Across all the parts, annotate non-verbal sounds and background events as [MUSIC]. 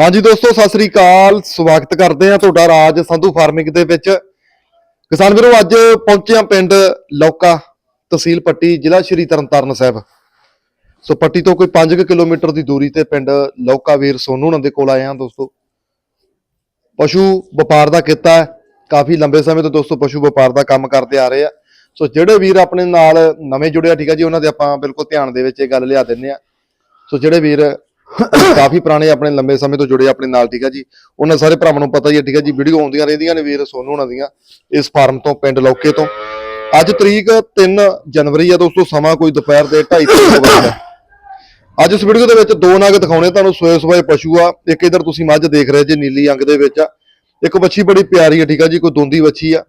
ਹਾਂਜੀ ਦੋਸਤੋ, ਸਤਿ ਸ੍ਰੀ ਅਕਾਲ। ਸਵਾਗਤ ਕਰਦੇ ਹਾਂ ਤੁਹਾਡਾ ਰਾਜ ਸੰਧੂ ਫਾਰਮਿੰਗ ਦੇ ਵਿੱਚ। ਕਿਸਾਨ ਵੀਰੋ, ਅੱਜ ਪਹੁੰਚੇ ਆ ਪਿੰਡ ਲੌਕਾ ਤਹਿਸੀਲ ਪੱਟੀ, ਜ਼ਿਲ੍ਹਾ ਸ਼੍ਰੀ ਤਰਨਤਾਰਨ ਸਾਹਿਬ। ਸੋ ਪੱਟੀ ਤੋਂ ਕੋਈ 5 ਕਿਲੋਮੀਟਰ ਦੀ ਦੂਰੀ ਤੇ ਪਿੰਡ ਲੌਕਾ ਵੀਰ ਸੋਨੂ ਉਹਨਾਂ ਦੇ ਕੋਲ ਆਏ ਹਾਂ ਦੋਸਤੋ। ਪਸ਼ੂ ਵਪਾਰ ਦਾ ਕੀਤਾ ਹੈ। ਕਾਫੀ ਲੰਬੇ ਸਮੇਂ ਤੋਂ ਦੋਸਤੋ ਪਸ਼ੂ ਵਪਾਰ ਦਾ ਕੰਮ ਕਰਦੇ ਆ ਰਹੇ ਆ। ਸੋ ਜਿਹੜੇ ਵੀਰ ਆਪਣੇ ਨਾਲ ਨਵੇਂ ਜੁੜਿਆ, ਠੀਕ ਆ ਜੀ, ਉਹਨਾਂ ਦੇ ਆਪਾਂ ਬਿਲਕੁਲ ਧਿਆਨ ਦੇ ਵਿੱਚ ਇਹ ਗੱਲ ਲਿਆ ਦਿੰਦੇ ਆ। ਸੋ ਜਿਹੜੇ ਵੀਰ ਕਾਫੀ ਪੁਰਾਣੇ ਆਪਣੇ ਲੰਬੇ ਸਮੇਂ ਤੋਂ ਜੁੜੇ ਆਪਣੇ ਨਾਲ, ਠੀਕ ਆ ਜੀ। ਉਹਨਾਂ ਸਾਰੇ ਭਰਾਵਾਂ ਨੂੰ ਪਤਾ ਹੀ ਹੈ ਠੀਕ ਆ ਜੀ, ਵੀਡੀਓ ਆਉਂਦੀਆਂ ਰਹਿੰਦੀਆਂ ਨੇ ਵੀਰ, ਸੋਨੂ ਉਹਨਾਂ ਦੀਆਂ, ਇਸ ਫਾਰਮ ਤੋਂ, ਪਿੰਡ ਲੌਕੇ ਤੋਂ। ਅੱਜ ਤਰੀਕ 3 ਜਨਵਰੀ ਆ ਦੋਸਤੋ, ਸਮਾਂ ਕੋਈ ਦੁਪਹਿਰ ਦੇ 2:30 ਵਜੇ ਦਾ। ਅੱਜ ਇਸ ਵੀਡੀਓ ਦੇ ਵਿੱਚ ਦੋ ਨਗ ਦਿਖਾਉਣੇ, ਤੁਹਾਨੂੰ ਸੋਏ ਸੋਏ ਪਸ਼ੂ ਆ। ਇੱਕ ਇਧਰ ਤੁਸੀਂ ਮੱਝ ਦੇਖ ਰਹੇ ਜੇ, ਨੀਲੀ ਅੰਗ ਦੇ ਵਿੱਚ ਆ। ਇੱਕ ਵੱਛੀ ਬੜੀ ਪਿਆਰੀ ਆ, ਠੀਕ ਆ ਜੀ, ਕੋਈ ਦੁੰਦੀ ਵੱਛੀ ਆ।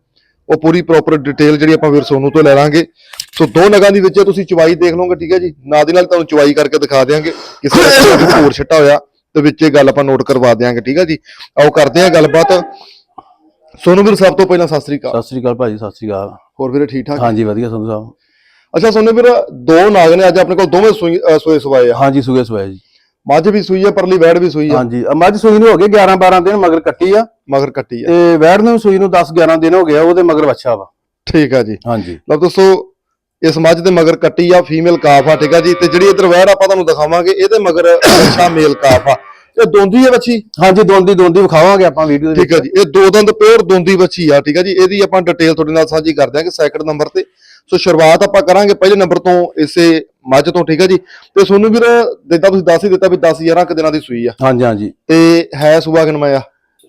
ਉਹ ਪੂਰੀ ਪ੍ਰੋਪਰ ਡਿਟੇਲ ਜਿਹੜੀ ਆਪਾਂ ਵੀਰ ਸੋਨੂ ਤੋਂ ਲੈ ਲਾਂਗੇ। ਸੋ ਦੋ ਨਗਾਂ ਦੀ ਵਿੱਚ ਤੁਸੀਂ ਚਵਾਈ ਦੇਖ ਲਓਗੇ ਠੀਕ ਹੈ ਜੀ? ਨਾਲ ਦੀ ਨਾਲ ਤੁਹਾਨੂੰ ਚਵਾਈ ਕਰਕੇ ਦਿਖਾ ਦਿਆਂਗੇ। ਕਿਸੇ ਦਾ ਕੋਈ ਹੋਰ ਛੱਟਾ ਹੋਇਆ ਤੇ ਵਿੱਚ ਇਹ ਗੱਲ ਆਪਾਂ ਨੋਟ ਕਰਵਾ ਦਿਆਂਗੇ ਠੀਕ ਹੈ ਜੀ? ਆਓ ਕਰਦੇ ਹਾਂ ਗੱਲਬਾਤ। ਸੋਨੂ ਵੀਰ ਸਭ ਤੋਂ ਪਹਿਲਾਂ ਸਤਿ ਸ੍ਰੀ ਅਕਾਲ। ਸਤਿ ਸ੍ਰੀ ਅਕਾਲ ਭਾਜੀ ਸਤਿ ਸ੍ਰੀ ਅਕਾਲ। ਹੋਰ ਵੀਰੇ ਠੀਕ ਠਾਕ? ਹਾਂਜੀ ਵਧੀਆ ਸੰਧੂ ਸਾਹਿਬ। ਅੱਛਾ ਸੋਨੂ ਵੀਰ ਦੋ ਨਾਗ ਨੇ ਅੱਜ ਆਪਣੇ ਕੋਲ ਦੋਵੇਂ ਸੋਏ ਸਵਾਏ ਆ। ਹਾਂਜੀ ਸੁਗੇ ਸੋਇਆ ਜੀ। ਮੱਝ ਵੀ ਸੂਈ ਆ ਪਰਲੀ ਵੈੜ ਵੀ ਸੂਈ ਆ ਹਾਂਜੀ ਮੱਝ ਸੂਈ ਨੂੰ ਹੋ ਗਏ 11 12 ਦਿਨ ਮਗਰ ਕੱਟੀ ਆ। ਮਗਰ ਕੱਟੀ ਆ। ਤੇ ਵੈੜ ਨੂੰ ਸੂਈ ਨੂੰ 10 11 ਦਿਨ ਹੋ ਗਿਆ ਉਹਦੇ ਮਗਰ ਵੱਛਾ ਵਾ। ਠੀਕ ਆ ਜੀ। ਹਾਂਜੀ। ਲਓ ਦੋਸਤੋ ਇਸ ਮੱਝ ਦੇ ਮਗਰ ਕੱਟੀ ਆ ਫੀਮੇਲ ਕਾਫ ਆ ਠੀਕ ਆ ਜੀ? ਤੇ ਜਿਹੜੀ ਇਧਰ ਵੈੜ ਆਪਾਂ ਤੁਹਾਨੂੰ ਦਿਖਾਵਾਂਗੇ ਇਹਦੇ ਮਗਰ ਅੱਛਾ ਮੇਲ ਕਾਫ ਆ। ਇਹ ਦੋਂਦੀ ਹੈ ਬੱਚੀ? ਹਾਂਜੀ ਦੋਂਦੀ ਦੋਂਦੀ ਵਿਖਾਵਾਂਗੇ ਆਪਾਂ ਵੀਡੀਓ ਦੇ ਠੀਕ ਹੈ ਜੀ ਇਹ ਦੋ ਦੰਦ ਪਿਓਰ ਦੋਂਦੀ ਬੱਚੀ ਆ ਠੀਕ ਹੈ ਜੀ? ਇਹਦੀ ਆਪਾਂ ਡਿਟੇਲ ਤੁਹਾਡੇ ਨਾਲ ਸਾਂਝੀ ਕਰ ਦਿਆਂਗੇ ਸੈਕਿੰਡ ਨੰਬਰ ਤੇ। ਸੋ ਸ਼ੁਰੂਆਤ ਆਪਾਂ ਕਰਾਂਗੇ ਪਹਿਲੇ ਨੰਬਰ ਤੋਂ ਇਸੇ ਮੱਝ ਤੋਂ ਠੀਕ ਹੈ ਜੀ? ਤੇ ਸੋਨੂੰ ਵੀਰ ਜਿੱਦਾਂ ਤੁਸੀਂ ਦੱਸ ਹੀ ਦਿੱਤਾ ਵੀ 10 11 ਕੁ ਦਿਨਾਂ ਦੀ ਸੂਈ ਆ। ਹਾਂਜੀ ਹਾਂਜੀ। ਤੇ ਹੈ ਸੂਆ ਕਿਨਮਾ ਆ?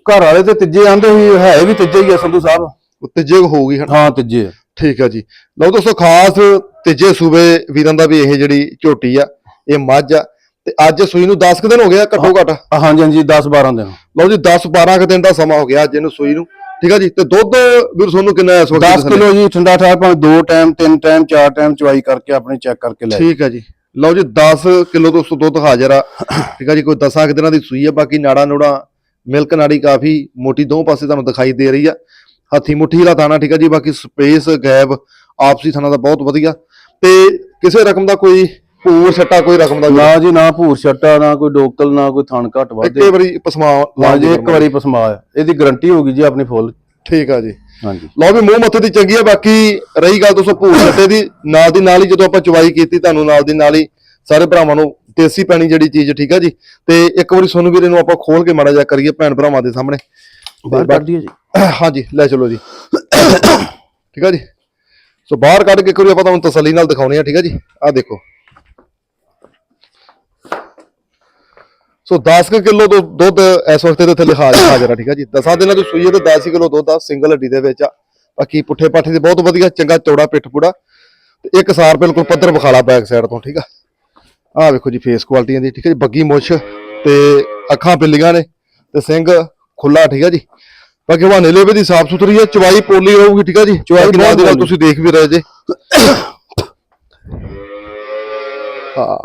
ਘਰ ਵਾਲੇ ਤੇ ਤੀਜੇ ਆਂਦੇ ਸੀ ਹੈ ਵੀ ਤੀਜੇ ਹੀ ਆ ਸੰਧੂ ਸਾਹਿਬ। ਉੱਤੇ ਜੇ ਹੋਊਗੀ ਹਾਂ ਤੀਜੇ ਠੀਕ ਹੈ ਜੀ। ਲਓ ਦੋਸਤੋ ਖਾਸ ਤੀਜੇ ਸੂਬੇ ਵੀਰਾਂ ਦਾ ਵੀ ਇਹ ਜਿਹੜੀ ਝੋਟੀ ਆ ਇਹ ਮੱਝ ਆ। ਤੇ ਅੱਜ ਸੂਈ ਨੂੰ 10 ਕੁ ਦਿਨ ਹੋ ਗਿਆ ਘੱਟੋ ਘੱਟ। ਹਾਂਜੀ ਹਾਂਜੀ 10 12 ਦਿਨ। ਲਓ ਜੀ 10 12 ਕੁ ਦਿਨ ਦਾ ਸਮਾਂ ਹੋ ਗਿਆ ਅੱਜ ਇਹਨੂੰ ਸੂਈ ਨੂੰ। ਠੀਕ ਆ ਜੀ ਤੇ ਦੁੱਧ ਵੀਰ ਸੋਨੂੰ ਕਿੰਨਾ ਇਸ ਵਕਤ 10 ਕਿਲੋ ਜੀ ਠੰਡਾ ਠਾਰ ਭਾਵੇਂ ਦੋ ਟਾਈਮ ਤਿੰਨ ਟਾਈਮ ਚਾਰ ਟਾਈਮ ਚਵਾਈ ਕਰਕੇ ਆਪਣੀ ਚੈੱਕ ਕਰਕੇ ਲੈ ਠੀਕ ਹੈ ਜੀ। ਲਓ ਜੀ 10 ਕਿਲੋ ਤੋਂ ਉਸ ਦੁੱਧ ਹਾਜ਼ਰ ਆ। ਠੀਕ ਆ ਜੀ ਕੋਈ 10 ਕੁ ਦਿਨਾਂ ਦੀ ਸੂਈ ਆ ਬਾਕੀ ਨਾੜਾ ਨੂੜਾ ਮਿਲਕ ਨਾੜੀ ਕਾਫੀ ਮੋਟੀ ਦੋ ਪਾਸੇ ਤੁਹਾਨੂੰ ਦਿਖਾਈ ਦੇ ਰਹੀ ਆ। ਹੱਥੀ ਮੁੱਠੀ ਵਾਲਾ ਥਾਣਾ ਠੀਕ ਆ ਜੀ ਬਾਕੀ ਸਪੇਸ ਗੈਪ ਆਪਸੀ ਥਾਣਾ ਦਾ ਬਹੁਤ ਵਧੀਆ। ਤੇ ਕਿਸੇ ਰਕਮ ਦਾ ਕੋਈ ਭੂਰ ਛੱਟਾ ਕੋਈ ਰਕਮ ਦਾ ਨਾ ਜੀ ਨਾ ਭੂਰ ਛੱਟਾ ਨਾ ਕੋਈ ਡੋਕਲ ਨਾ ਕੋਈ ਥਣ ਘਟ ਵਾਧੇ। ਇੱਕੇ ਵਾਰੀ ਪਸਮਾ ਹਾਂ ਜੀ ਇੱਕ ਵਾਰੀ ਪਸਮਾ ਇਹਦੀ ਗਾਰੰਟੀ ਹੋਗੀ ਜੀ ਆਪਣੀ ਫੁੱਲ ਠੀਕ ਆ ਜੀ। ਹਾਂਜੀ। ਲਓ ਵੀ ਮੂੰਹ ਮੱਥੇ ਦੀ ਚੰਗੀ ਆ ਬਾਕੀ ਰਹੀ ਗੱਲ ਦੋਸਤੋ ਭੂਰ ਛੱਟੇ ਦੀ। ਨਾਲ ਦੀ ਨਾਲ ਹੀ ਜਦੋਂ ਆਪਾਂ ਚਵਾਈ ਕੀਤੀ ਤੁਹਾਨੂੰ ਨਾਲ ਦੀ ਨਾਲ ਹੀ ਸਾਰੇ ਭਰਾਵਾਂ ਨੂੰ ਦੇਸੀ ਪੈਣੀ ਜਿਹੜੀ ਚੀਜ਼ ਠੀਕ ਆ ਜੀ। ਤੇ ਇੱਕ ਵਾਰੀ ਸੋਨੂੰ ਵੀਰੇ ਨੂੰ ਆਪਾਂ ਖੋਲ ਕੇ ਮਾੜਾ ਜਿਹਾ ਕਰੀਏ ਭੈਣ ਭਰਾਵਾਂ ਦੇ ਸਾਹਮਣੇ। ਬਾਹਰ ਕੱਢ ਦਈਏ ਜੀ। [COUGHS] ਹਾਂਜੀ ਲੈ ਚਲੋ ਜੀ। [COUGHS] ਠੀਕ ਆ ਜੀ। ਸੋ ਬਾਹਰ ਕੱਢ ਕੇ ਇੱਕ ਵਾਰੀ ਆਪਾਂ ਤੁਹਾਨੂੰ ਤਸੱਲੀ ਨਾਲ ਦਿਖਾਉਣੇ ਆ ਠੀਕ ਆ ਜੀ। ਆਹ ਦੇਖੋ। ਸੋ 10 ਕਿਲੋ ਦੁੱਧ ਇਸ ਵਕਤ ਦੇ ਥੱਲੇ ਹਾਜ਼ਰ ਆ ਠੀਕ ਆ ਜੀ। 10 ਦਿਨਾਂ ਦੀ ਸੂਈ ਹੈ ਤੇ 10 ਕਿਲੋ ਦੁੱਧ ਆ ਸਿੰਗਲ ਹੱਡੀ ਦੇ ਵਿੱਚ ਆ। ਬਾਕੀ ਪੁੱਠੇ ਪਾਠੇ ਦੇ ਬਹੁਤ ਵਧੀਆ ਚੰਗਾ ਚੌੜਾ ਪਿੱਠ ਪੂੜਾ। ਤੇ ਇੱਕ ਸਾਰ ਬਿਲਕੁਲ ਪੱਧਰ ਵਿਖਾਲਾ ਬੈਕ ਸਾਈਡ ਤੋਂ ਠੀਕ ਆ। ਆਹ ਵੇਖੋ ਜੀ ਫੇਸ ਕੁਆਲਿਟੀਆਂ ਦੀ ਠੀਕ ਹੈ ਜੀ। ਬੱਗੀ ਮੁੱਛ ਤੇ ਅੱਖਾਂ ਪਿੱਲੀਆਂ ਨੇ ਤੇ ਸਿੰਘ ਖੁੱਲਾ ਠੀਕ ਆ ਜੀ। ਬਾਕੀ ਹਵਾਨੇ ਲੇਵੇ ਦੀ ਸਾਫ਼ ਸੁਥਰੀ ਹੈ ਚਵਾਈ ਪੋਲੀ ਰਹੂਗੀ ਠੀਕ ਆ ਜੀ? ਚਵਾਈ ਬਾਕੀ ਨਾਲ ਦੀ ਨਾਲ ਤੁਸੀਂ ਦੇਖ ਵੀ ਰਹੇ ਜੇ। ਹਾਂ।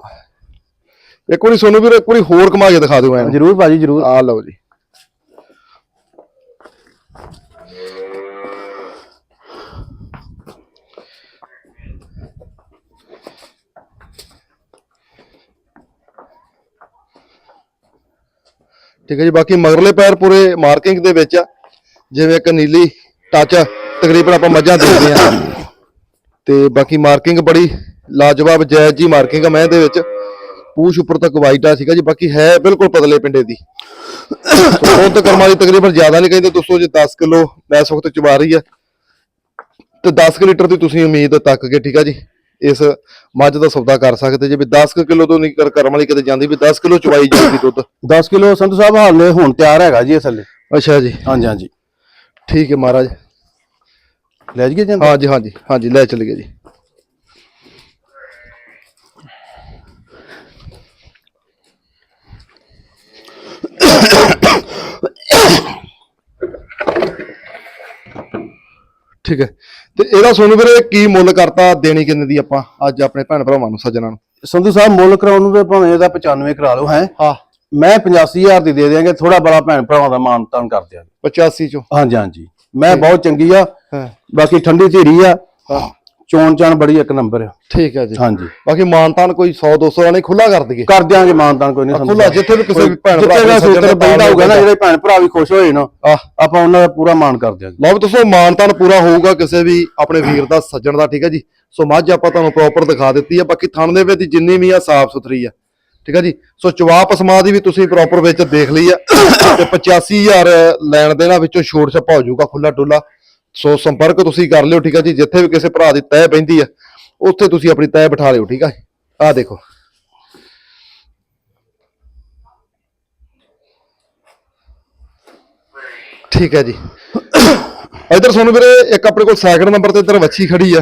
ਇੱਕ ਵਾਰੀ ਸੋਨੂੰ ਵੀਰ ਇੱਕ ਵਾਰੀ ਹੋਰ ਕਮਾ ਕੇ ਦਿਖਾ ਦਿਓ ਐਂ ਜਰੂਰ ਭਾਜੀ ਜਰੂਰ। ਆ ਲਓ ਜੀ। ਠੀਕ ਹੈ ਜੀ ਬਾਕੀ ਮਗਰਲੇ ਪੈਰ ਪੂਰੇ ਮਾਰਕਿੰਗ ਦੇ ਵਿੱਚ ਆ। ਜਿਵੇਂ ਇੱਕ ਨੀਲੀ ਟੱਚ ਤਕਰੀਬਨ ਆਪਾਂ ਮੱਝਾਂ ਦੇਖਦੇ ਆ ਤੇ ਬਾਕੀ ਮਾਰਕਿੰਗ ਬੜੀ ਲਾਜਵਾਬ ਜਾਇਜ਼ ਜੀ ਮਾਰਕਿੰਗ ਆ ਮੈਂ ਦੇ ਵਿੱਚ। ਪੂਛ ਉੱਪਰ ਤੱਕ ਵਾਈਟ ਆ ਸੀਗਾ ਜੀ ਬਾਕੀ ਹੈ ਬਿਲਕੁਲ ਪਤਲੇ ਪਿੰਡੇ ਦੀ। ਉਹ ਤਾਂ ਕਰਮਾਂ ਦੀ ਤਕਰੀਬਨ ਜ਼ਿਆਦਾ ਨਹੀਂ ਕਹਿੰਦੇ। ਦੋਸਤੋ ਜੇ 10 ਕਿਲੋ ਮੈਂ ਇਸ ਵਕਤ ਚਵਾ ਰਹੀ ਆ ਤੇ 10 ਕੁ ਲੀਟਰ ਦੀ ਤੁਸੀਂ ਉਮੀਦ ਤੱਕ ਕੇ ਠੀਕ ਆ ਜੀ ਇਸ ਮੱਝ ਦਾ ਸੌਦਾ ਕਰ ਸਕਦੇ ਜੇ ਵੀ 10 ਕਿਲੋ ਤੋਂ ਨਹੀਂ ਕਰ ਕਰਮ ਵਾਲੀ ਕਿਤੇ ਜਾਂਦੀ ਵੀ 10 ਕਿਲੋ ਚਵਾਈ ਜਾਊਗੀ ਦੁੱਧ। 10 ਕਿਲੋ ਸੰਧੂ ਸਾਹਿਬ ਹਾਲੇ ਹੁਣ ਤਿਆਰ ਹੈਗਾ ਜੀ ਇਹ ਥੱਲੇ ਅੱਛਾ ਜੀ। ਹਾਂਜੀ ਹਾਂਜੀ। ਠੀਕ ਹੈ ਮਹਾਰਾਜ। ਲੈ ਜੀਏ ਜਾਂਦੇ? ਹਾਂਜੀ ਹਾਂਜੀ ਹਾਂਜੀ ਲੈ ਚੱਲੀਏ ਜੀ। ਠੀਕ ਹੈ। ਤੇ ਇਹਦਾ ਸੋਨੂੰ ਵੀਰੇ ਕੀ ਮੁੱਲ ਕਰਤਾ ਦੇਣੀ ਕਿੰਨੇ ਦੀ ਆਪਾਂ? ਅੱਜ ਆਪਣੇ ਭੈਣ ਭਰਾਵਾਂ ਨੂੰ ਸੱਜਣਾ ਨੂੰ। ਸੰਧੂ ਸਾਹਿਬ ਮੁੱਲ ਕਰਾਉਣ ਨੂੰ ਤੇ ਭਾਵੇਂ ਇਹਦਾ 95 ਕਰਾ ਲਓ ਹੈ? ਹਾਂ। ਮੈਂ 85000 ਦੀ ਦੇ ਦਿਆਂਗੇ ਥੋੜਾ ਬੜਾ ਭੈਣ ਭਰਾਵਾਂ ਦਾ ਮਾਨ ਤਾਨ ਕਰ ਦਿਆਂਗੇ। 85 ਚੋਂ? ਹਾਂਜੀ ਹਾਂਜੀ। ਮੈਂ ਬਹੁਤ ਚੰਗੀ ਆ। ਹਾਂ। ਬਾਕੀ ਠੰਡੀ ਧੀਰੀ ਆ। ਚੋਣ ਚਾਣ ਬੜੀ ਇੱਕ ਨੰਬਰ ਆ। ਠੀਕ ਹੈ ਜੀ। ਹਾਂਜੀ। ਬਾਕੀ ਮਾਨਤਾਨ ਕੋਈ 100 200 ਵਾਲੇ ਖੁੱਲਾ ਕਰ ਦਈਏ। ਕਰ ਦਿਆਂਗੇ ਮਾਨਤਾਨ ਕੋਈ ਨਹੀਂ ਖੁੱਲਾ ਜਿੱਥੇ ਵੀ ਕਿਸੇ ਵੀ ਭੈਣ ਭਰਾ ਜਿੱਥੇ ਦਾ ਸੂਤਰ ਦਾ ਪੈਂਦਾ ਹੋਊਗਾ ਨਾ ਜਿਹੜੇ ਭੈਣ ਭਰਾ ਵੀ ਖੁਸ਼ ਹੋਏ ਨਾ ਆਹ ਆਪਾਂ ਉਹਨਾਂ ਦਾ ਪੂਰਾ ਮਾਨ ਕਰ ਦਿਆਂਗੇ। ਲਓ ਵੀ ਦੋਸਤੋ ਮਾਨਤਾਨ ਪੂਰਾ ਹੋਊਗਾ ਕਿਸੇ ਵੀ ਆਪਣੇ ਵੀਰ ਦਾ ਸੱਜਣ ਦਾ ਠੀਕ ਹੈ ਜੀ। ਸੋ ਮੱਝ ਆਪਾਂ ਤੁਹਾਨੂੰ ਪ੍ਰੋਪਰ ਦਿਖਾ ਦਿੱਤੀ ਆ। ਬਾਕੀ ਥਣ ਦੇ ਵਿੱਚ ਜਿੰਨੀ ਵੀ ਆ ਸਾਫ਼ ਸੁਥਰੀ ਆ। ਠੀਕ ਹੈ ਜੀ? ਸੋ ਚਵਾ ਪਸਮਾ ਦੀ ਵੀ ਤੁਸੀਂ ਪ੍ਰੋਪਰ ਵਿੱਚ ਦੇਖ ਲਈ ਆ। ਤੇ 85000 ਲੈਣ ਦੇਣਾ ਵਿੱਚੋਂ ਛੋਟ ਛਪਾ ਹੋ ਜਾਊਗਾ ਖੁੱਲਾ ਡੁੱਲਾ। ਸੋ ਸੰਪਰਕ ਤੁਸੀਂ ਕਰ ਲਿਓ ਠੀਕ ਹੈ ਜੀ? ਜਿੱਥੇ ਵੀ ਕਿਸੇ ਭਰਾ ਦੀ ਤੈਅ ਪੈਂਦੀ ਆ ਉੱਥੇ ਤੁਸੀਂ ਆਪਣੀ ਤੈਅ ਬਿਠਾ ਲਿਓ ਠੀਕ ਆ ਆਹ ਦੇਖੋ। ਠੀਕ ਹੈ ਜੀ। ਇਧਰ ਤੁਹਾਨੂੰ ਵੀਰੇ ਇੱਕ ਆਪਣੇ ਕੋਲ ਸੈਕਿੰਡ ਨੰਬਰ ਤੇ ਇੱਧਰ ਵੱਛੀ ਖੜੀ ਆ।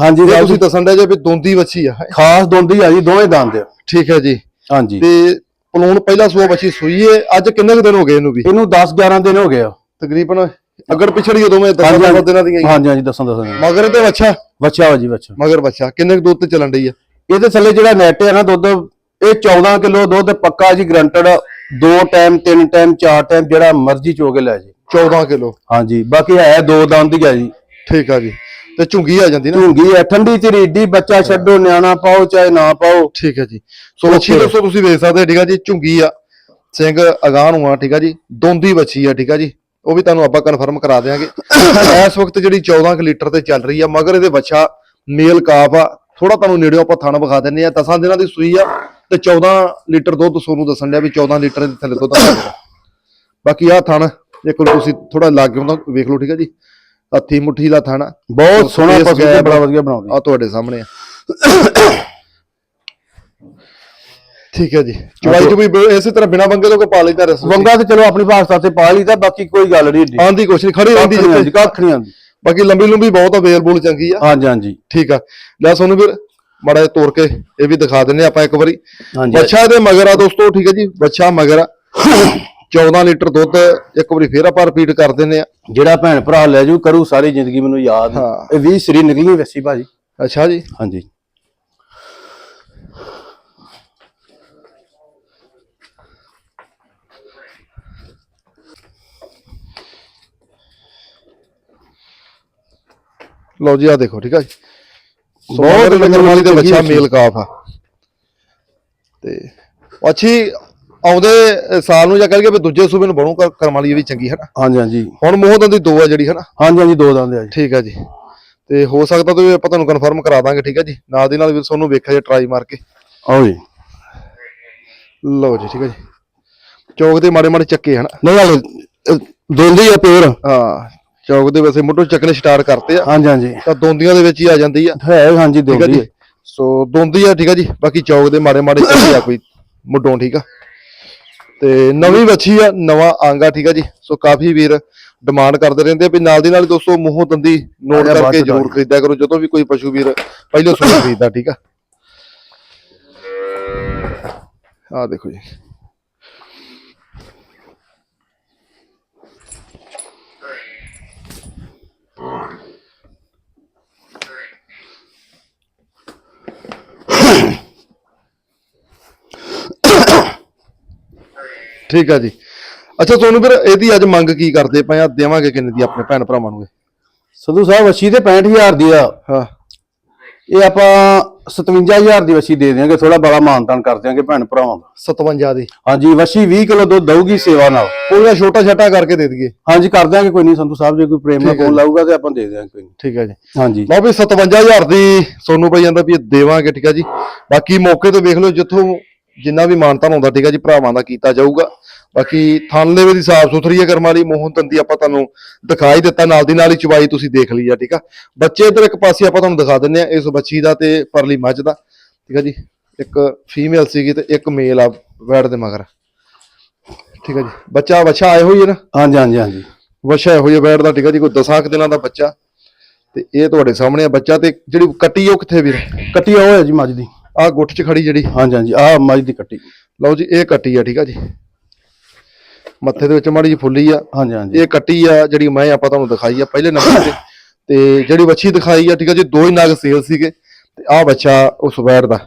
ਹਾਂਜੀ ਤੁਸੀਂ ਦੱਸਣ ਦੇ ਜੇ ਵੀ ਦੋਂਦੀ ਵੱਛੀ ਆ। ਖਾਸ ਦੋਂਦੀ ਆ ਜੀ ਦੋਵੇਂ ਦੰਦ ਆ। ਠੀਕ ਹੈ ਜੀ। ਹਾਂਜੀ। ਤੇ ਪਲੂਣ ਪਹਿਲਾ ਸੂਆ ਵੱਛੀ ਸੂਈ ਏ ਅੱਜ ਕਿੰਨੇ ਕੁ ਦਿਨ ਹੋ ਗਏ ਇਹਨੂੰ ਵੀ? ਇਹਨੂੰ 10 11 ਦਿਨ ਹੋ ਗਏ ਆ। ਤਕਰੀਬਨ ਅਗਰ ਪਿਛੜੀ ਉਦੋਂ ਮੈਂ ਦਸਾਂ ਹਾਂਜੀ, ਦਸਾਂ ਦਿਨਾਂ ਦੀਆਂ ਹੀ। ਹਾਂਜੀ ਹਾਂਜੀ ਦੱਸਾਂ ਦੱਸਾਂ। ਮਗਰ ਤੇ ਵੱਛਾ? ਬੱਚਾ ਵਾ ਜੀ ਬੱਚਾ ਮਗਰ ਬੱਚਾ ਕਿੰਨੇ ਕੁ ਦੁੱਧ ਤੇ ਚੱਲਣ ਡਈ ਆ? ਇਹਦੇ ਥੱਲੇ ਜਿਹੜਾ ਨੈਟ ਹੈ ਨਾ ਦੁੱਧ ਇਹ 14 ਕਿਲੋ ਦੁੱਧ ਪੱਕਾ ਜੀ ਗਰੰਟਡ ਦੋ ਟਾਈਮ ਤਿੰਨ ਟਾਈਮ ਚਾਰ ਟਾਈਮ ਜਿਹੜਾ ਮਰਜ਼ੀ ਚੋ ਕੇ ਲੈ ਜੀ। 14 ਕਿਲੋ। ਹਾਂਜੀ ਬਾਕੀ ਹੈ ਦੋ ਦੰਦ ਹੀ ਆ ਜੀ। ਠੀਕ ਆ ਜੀ। ਤੇ ਝੁੰਗੀ ਆ ਜਾਂਦੀ ਨਾ। ਢੂੰਗੀ ਹੈ ਠੰਡੀ ਚ ਰੀਡੀ ਬੱਚਾ ਛੱਡੋ ਨਿਆਣਾ ਪਾਓ ਚਾਹੇ ਨਾ ਪਾਓ। ਠੀਕ ਹੈ ਜੀ। ਸੋ ਵੱਛੀ ਦੋਸਤੋ ਤੁਸੀਂ ਵੇਖ ਸਕਦੇ ਠੀਕ ਆ ਜੀ ਝੁੰਗੀ ਆ ਸਿੰਘ ਅਗਾਹ ਨੂੰ ਆ ਠੀਕ ਆ ਜੀ ਦੋਂਦੀ ਵੱਛੀ ਆ ਠੀਕ ਆ ਜੀ ਉਹ ਵੀ ਤੁਹਾਨੂੰ ਆਪਾਂ ਕਨਫਰਮ ਕਰਾ ਦੇਵਾਂਗੇ [COUGHS] ਇਸ ਵਕਤ ਜਿਹੜੀ 14 ਕੁ ਲੀਟਰ ਤੇ ਚੱਲ ਰਹੀ ਆ ਮਗਰ ਇਹਦੇ ਵੱਛਾ ਮੇਲ ਕਾਫ ਆ ਥੋੜਾ ਤੁਹਾਨੂੰ ਨੇੜਿਓਂ ਆਪਾਂ ਥਣ ਵਿਖਾ ਦਿੰਨੇ ਆ ਦਸਾਂ ਦਿਨਾਂ ਦੀ ਸੂਈ ਆ ਤੇ 14 ਲੀਟਰ ਦੁੱਧ ਸੋਨੂੰ ਦੱਸਣ ਡਿਆ ਵੀ 14 ਲੀਟਰ ਦੇ ਥੱਲੇ ਦੁੱਧ ਆ। ਬਾਕੀ ਆ ਥਣ ਇੱਕ ਵਾਰ ਤੁਸੀਂ ਥੋੜਾ ਲਾਗੇ ਹੁੰਦਾ ਵੇਖ ਲਓ ਠੀਕ ਆ ਜੀ। ਹੱਥੀ ਮੁੱਠੀ ਦਾ ਥਣ। ਬਹੁਤ ਸੋਹਣਾ ਪਸ਼ੂ ਤੇ ਬੜਾ ਵਧੀਆ ਬਣਾਉਂਦੀ ਆ ਤੁਹਾਡੇ ਸਾਹਮਣੇ ਆ। ਠੀਕ ਹੈ ਜੀ। ਚਵਾਈ ਚ ਵੀ ਬ- ਇਸੇ ਤਰ੍ਹਾਂ ਬਿਨਾ ਬੰਗੇ ਤੋਂ ਕੋ ਪਾ ਲਈਦਾ ਰਸ ਵੰਗਾ ਤੇ ਚਲੋ ਆਪਣੀ ਭਾਸ਼ਾ ਤੇ ਪਾ ਲਈਦਾ ਬਾਕੀ ਕੋਈ ਗੱਲ ਨਹੀਂ ਏਡੀ। ਆਂਦੀ ਕੁਛ ਨਹੀਂ ਖੜੀ ਰਹਿੰਦੀ ਜਿੱਥੇ। ਕੱਖ ਨਹੀਂ ਆਉਂਦੀ ਬਾਕੀ ਲੰਬੀ ਲੰਬੀ ਬਹੁਤ ਅਵੇਲੇਬਲ ਚੰਗੀ ਆ। ਹਾਂਜੀ ਹਾਂਜੀ। ਠੀਕ ਆ। ਲੈ ਸੋਨੂੰ ਵੀਰ ਮਾੜਾ ਤੋੜ ਕੇ ਇਹ ਵੀ ਦਿਖਾ ਦਿੰਨੇ ਆਪਾਂ ਇੱਕ ਵਾਰੀ। ਬੱਚਾ ਦੇ ਮਗਰ ਆ ਦੋਸਤੋ ਠੀਕ ਹੈ ਜੀ। ਬੱਚਾ ਮਗਰ ਆ। 14 ਲੀਟਰ ਦੁੱਧ ਇੱਕ ਵਾਰੀ ਫੇਰ ਆਪਾਂ ਰਿਪੀਟ ਕਰ ਦਿੰਨੇ ਆ ਜਿਹੜਾ ਭੈਣ ਭਰਾ ਲੈ ਜੂ ਕਰੂ ਸਾਰੀ ਜ਼ਿੰਦਗੀ ਮੈਨੂੰ ਯਾਦ। ਇਹ 20 ਸਰੀ ਨਿਕਲੀ ਵੈਸੀ ਭਾਜੀ। ਅੱਛਾ ਜੀ। ਹਾਂਜੀ। ਲਓ ਜੀ ਆ ਦੇਖੋ ਠੀਕ ਆ ਜੀ। ਬਹੁਤ ਵਾਲੀ ਦੇ ਬੱਚੀ। ਮੇਲ ਕਾਫ ਆ। ਤੇ ਅੱਛੀ ਆਉਂਦੇ ਸਾਲ ਨੂੰ ਜਾਂ ਕਹਿ ਲਈਏ ਵੀ ਦੂਜੇ ਸੂਬੇ ਨੂੰ ਬਣੂ ਕਰਮ ਵਾਲੀ ਇਹ ਵੀ ਚੰਗੀ ਹੈ ਨਾ ਹਾਂਜੀ ਹਾਂਜੀ। ਹੁਣ ਮੋਹਦਾਂ ਦੀ ਦੋ ਆ ਜਿਹੜੀ ਹੈ ਨਾ ਹਾਂਜੀ ਹਾਂਜੀ ਦੋ ਦੰਦ ਆ ਜੀ। ਠੀਕ ਆ ਜੀ। ਤੇ ਹੋ ਸਕਦਾ ਤੇ ਆਪਾਂ ਤੁਹਾਨੂੰ ਕਨਫਰਮ ਕਰਾ ਦਾਂਗੇ ਠੀਕ ਆ ਜੀ? ਨਾਲ ਦੀ ਨਾਲ ਵੀ ਤੁਹਾਨੂੰ ਵੇਖਿਆ ਜੇ ਟਰਾਈ ਮਾਰ ਕੇ। ਆਓ ਜੀ। ਲਓ ਜੀ ਠੀਕ ਆ ਜੀ। ਚੌਕ ਦੇ ਮਾੜੇ ਮਾੜੇ ਚੱਕੇ ਹਨ? ਨਹੀਂ ਹਾਲੇ ਦੋਂਦੀ ਆ ਪਿਓਰ ਹਾਂ ਚੌਕ ਦੇ ਵੈਸੇ ਮੁੱਢੋਂ ਚੱਕਣੇ ਸਟਾਰਟ ਕਰਤੇ ਆ। ਹਾਂਜੀ ਹਾਂਜੀ। ਤਾਂ ਦੋਂਦੀਆਂ ਦੇ ਵਿੱਚ ਹੀ ਆ ਜਾਂਦੀ ਆ। ਹੈ ਹਾਂਜੀ ਦੋਂਦੀ ਸੋ ਦੋਂਦੀ ਆ ਠੀਕ ਆ ਜੀ? ਬਾਕੀ ਚੌਕ ਦੇ ਮਾੜੇ ਮਾੜੇ ਚੱਕੇ ਆ ਕੋਈ। ਮੁੱਢੋਂ ਠੀਕ ਆ? ਤੇ ਨਵੀਂ ਵੱਛੀ ਆ ਨਵਾਂ ਆਂਗਾ ਠੀਕ ਆ ਜੀ। ਸੋ ਕਾਫੀ ਵੀਰ ਡਿਮਾਂਡ ਕਰਦੇ ਰਹਿੰਦੇ ਆ ਵੀ ਨਾਲ ਦੀ ਨਾਲ ਦੋਸਤੋ ਮੂੰਹੋਂ ਦੰਦੀ ਨੋਟ ਕਰਕੇ ਜ਼ਰੂਰ ਖਰੀਦਿਆ ਕਰੋ ਜਦੋਂ ਵੀ ਕੋਈ ਪਸ਼ੂ ਵੀਰ ਪਹਿਲੇ ਸੂਰ ਖਰੀਦਦਾ ਠੀਕ ਆ। ਆ ਦੇਖੋ ਜੀ। ਠੀਕ ਆ ਜੀ। ਅੱਛਾ ਤੁਹਾਨੂੰ ਫਿਰ ਇਹਦੀ ਅੱਜ ਮੰਗ ਕੀ ਕਰਦੇ ਪਏ ਆ? ਦੇਵਾਂਗੇ ਕਿੰਨੇ ਦੀ ਆਪਣੇ ਭੈਣ ਭਰਾਵਾਂ ਨੂੰ ਇਹ? ਸਧੂ ਸਾਹਿਬ ਵੱਛੀ ਤੇ 65000 ਦੀ ਆ। ਹਾਂ। ਇਹ ਆਪਾਂ 57000 ਦੀ ਵੱਛੀ ਦੇ ਦਿਆਂਗੇ ਥੋੜਾ ਬੜਾ ਮਾਨਤਾਨ ਕਰ ਦਿਆਂਗੇ ਭੈਣ ਭਰਾਵਾਂ ਦਾ। 57 ਦੀ। ਹਾਂਜੀ ਵੱਛੀ 20 ਕਿਲੋ ਦੁੱਧ ਦਊਗੀ ਸੇਵਾ ਨਾਲ। ਕੋਈ ਨਾ ਛੋਟਾ ਛਾਟਾ ਕਰਕੇ ਦੇ ਦਈਏ। ਹਾਂਜੀ ਕਰ ਦਿਆਂਗੇ ਕੋਈ ਨਹੀਂ ਸੰਧੂ ਸਾਹਿਬ ਜੇ ਕੋਈ ਪ੍ਰੇਮ ਨਾਲ ਠੀਕ ਹੈ ਫੋਨ ਲਾਊਗਾ ਤੇ ਆਪਾਂ ਦੇ ਦਿਆਂਗੇ ਕੋਈ ਨਹੀਂ। ਠੀਕ ਹੈ ਜੀ। ਹਾਂਜੀ। ਲਓ ਵੀ 57000 ਦੀ ਸੋਨੂੰ ਪਈ ਜਾਂਦਾ ਵੀ ਇਹ ਦੇਵਾਂਗੇ ਠੀਕ ਹੈ ਜੀ। ਬਾਕੀ ਮੌਕੇ ਤੇ ਵੇਖ ਲਓ ਜਿੱਥੋਂ ਜਿੰਨਾ ਵੀ ਮਾਨਤਾਨ ਹੁੰਦਾ ਠੀਕ ਹੈ ਜੀ ਭਰਾਵਾਂ ਦਾ ਕੀਤਾ ਜਾਊਗਾ। ਬਾਕੀ ਥਣ ਲੈਵੇ ਦੀ ਸਾਫ਼ ਸੁਥਰੀ ਹੈ ਕਰਮਾਂ ਵਾਲੀ ਮੋਹਨ ਤੰਦੀ ਆਪਾਂ ਤੁਹਾਨੂੰ ਦਿਖਾਈ ਦਿੱਤਾ ਨਾਲ ਦੀ ਨਾਲ ਹੀ ਚਵਾਈ ਤੁਸੀਂ ਦੇਖ ਲਈ ਆ ਠੀਕ ਆ? ਬੱਚੇ ਇਧਰ ਇੱਕ ਪਾਸੇ ਆਪਾਂ ਤੁਹਾਨੂੰ ਦਿਖਾ ਦਿੰਨੇ ਆ ਇਸ ਬੱਚੀ ਦਾ ਤੇ ਪਰਲੀ ਮੱਝ ਦਾ ਠੀਕ ਆ ਜੀ? ਇੱਕ ਫੀਮੇਲ ਸੀਗੀ ਤੇ ਇੱਕ ਮੇਲ ਆ ਵੈੜ ਦੇ ਮਗਰ। ਠੀਕ ਆ ਜੀ? ਬੱਚਾ ਬੱਚਾ ਆਏ ਹੋਈ ਹੈ ਨਾ? ਹਾਂਜੀ ਹਾਂਜੀ ਹਾਂਜੀ। ਵਛਾ ਹੋਈ ਹੈ ਵੈੜ ਦਾ ਠੀਕ ਆ ਜੀ? ਕੋਈ 10 ਕੁ ਦਿਨਾਂ ਦਾ ਬੱਚਾ। ਤੇ ਇਹ ਤੁਹਾਡੇ ਸਾਹਮਣੇ ਆ ਬੱਚਾ ਤੇ ਜਿਹੜੀ ਕੱਟੀ ਉਹ ਕਿੱਥੇ ਵੀਰ? ਕੱਟੀ ਉਹ ਹੈ ਜੀ ਮੱਝ ਦੀ। ਆਹ ਗੁੱਟ 'ਚ ਖੜੀ ਜਿਹੜੀ। ਹਾਂਜੀ ਹਾਂਜੀ ਆਹ ਮੱਝ ਦੀ ਕੱਟੀ। ਲਓ ਜੀ ਇਹ ਕੱਟੀ ਆ ਠੀਕ ਆ ਜੀ? ਮੱਥੇ ਦੇ ਵਿੱਚ ਮਾੜੀ ਜੀ ਫੁੱਲੀ ਆ। ਹਾਂਜੀ ਹਾਂਜੀ। ਇਹ ਕੱਟੀ ਆ ਜਿਹੜੀ ਮੈਂ ਆਪਾਂ ਤੁਹਾਨੂੰ ਦਿਖਾਈ ਆ ਪਹਿਲੇ ਨੰਬਰ ਤੇ। ਤੇ ਜਿਹੜੀ ਵੱਛੀ ਦਿਖਾਈ ਆ ਠੀਕ ਆ ਜੀ ਦੋ ਹੀ ਨਗ ਸੇਲ ਸੀਗੇ। ਤੇ ਆਹ ਬੱਚਾ ਉਸ ਵੈੜ ਦਾ।